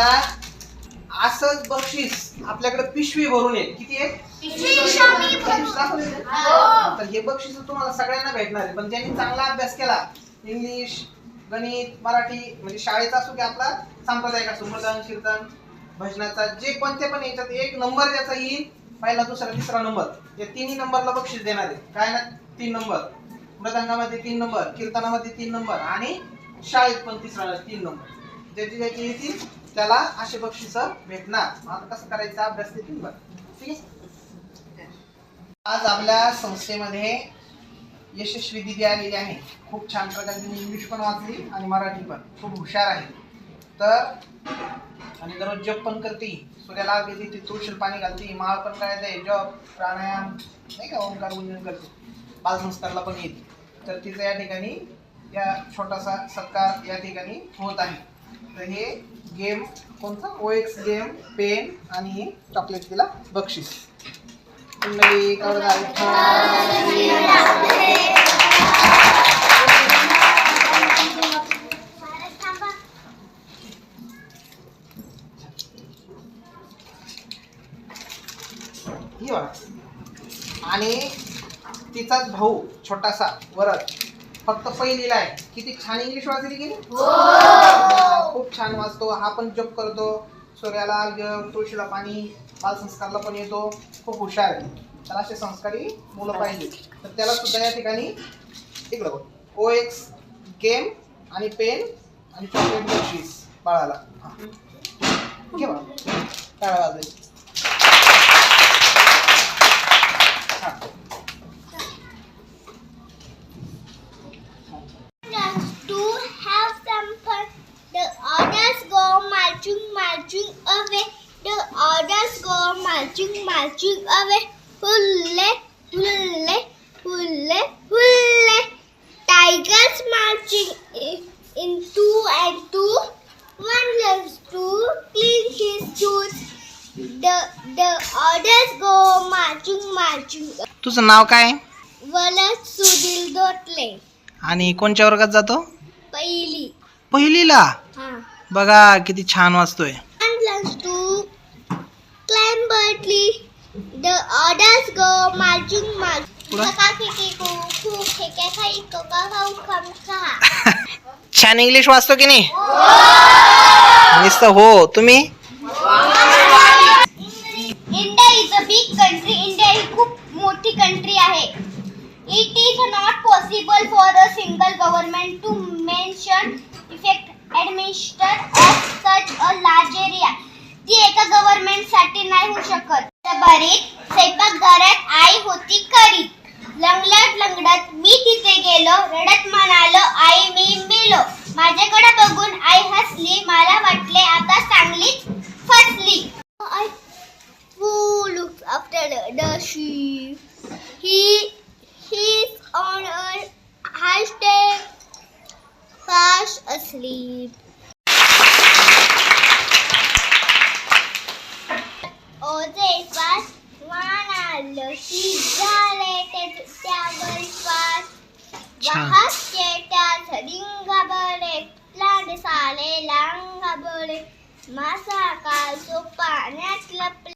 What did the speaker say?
आता असंच बक्षीस आपल्याकडे पिशवी भरून येईल. किती आहे? ना? तर हे बक्षीस तुम्हाला सगळ्यांना भेटणार आहे. पण ज्यांनी चांगला अभ्यास केला इंग्लिश गणित मराठी म्हणजे शाळेचा असो की आपला सांप्रदायिक असो मृदन कीर्तन भजनाचा जे कोणते पण याच्यात एक नंबर ज्याचा येईल पहिला दुसरा तिसरा नंबर. या तिन्ही नंबरला बक्षीस देणार आहे. काय ना? तीन नंबर. मृदंगामध्ये तीन नंबर कीर्तनामध्ये तीन नंबर आणि शाळेत पण तिसरा तीन नंबर. ज्याची ज्याची येतील त्याला असे बक्षीस भेटणार. आता कसं करायचं? अभ्यास देतील बरं ठीक आज आपल्या संस्थेमध्ये यशस्वी दिदी आलेली आहे. खूप छान प्रकारे तिने इंग्लिश पण वाचली आणि मराठी पण. खूप हुशार आहे. तर आणि दररोज जप पण करते. सूर्याला आग देते तुळशील पाणी घालते. माळ पण करायचं जप प्राणायाम नाही का? ओंकार गुंजन करते. बालसंस्कारला पण येते तर तिचा या ठिकाणी या छोटासा सत्कार या ठिकाणी होत आहे. तर हे गेम कोणता? ओ एक्स गेम पेन आणि हे चॉकलेट तिला बक्षीस. कुंडली आणि तिचाच भाऊ छोटासा वरद. फक्त पहिलीला आहे. किती छान इंग्लिश वाचली गेली खूप छान वाचतो. हा पण जप करतो. सूर्याला तुळशीला पाणी बालसंस्कारला पण येतो. खूप हुशार आहे. तर असे संस्कारी मुलं पाहिजे तर त्याला सुद्धा या ठिकाणी इकडं ओ एक्स गेम आणि पेन आणि चॉकलेट बक्षीस बाळाला. हा. घे बाळा वाजवायची. हा. to have some fun. The others go marching, marching away. The others marching away. Hulle, hulle, hulle, hulle. Tigers marching i- in two and two. One loves to clean his shoes. The the others go marching, marching. तुझं नाव काय वलद सुधील दोटले आणि कोणत्या वर्गात जातो पहिली पहिलीला हा बघा किती छान वाचतोय marching. पुढं? Kaka kiki kuku keke kai koka kau kam ka. छान इंग्लिश वाचतो की नाही नुसतं हो तुम्ही India is a big country. India ही खूप मोठी country आहे. It is not possible for a single government to mention effect administer of such a large area. ती एका गव्हर्नमेंटसाठी नाही होऊ शकत बरीत स्वयंपाकघरात आई होती करीत लंगडत लंगडत मी तिथे गेलो रडत म्हणालो आई मी मेलो माझ्याकडे बघून आई हसली मला वाटले आता चांगलीच फसली I who looks after the, the sheep. He he's on a hashtag fast asleep. झाले ते त्यावर छान. वाहते त्या झडिंगा बळे लांड साले लांगा बळे मासा काल तो पाण्यात लपला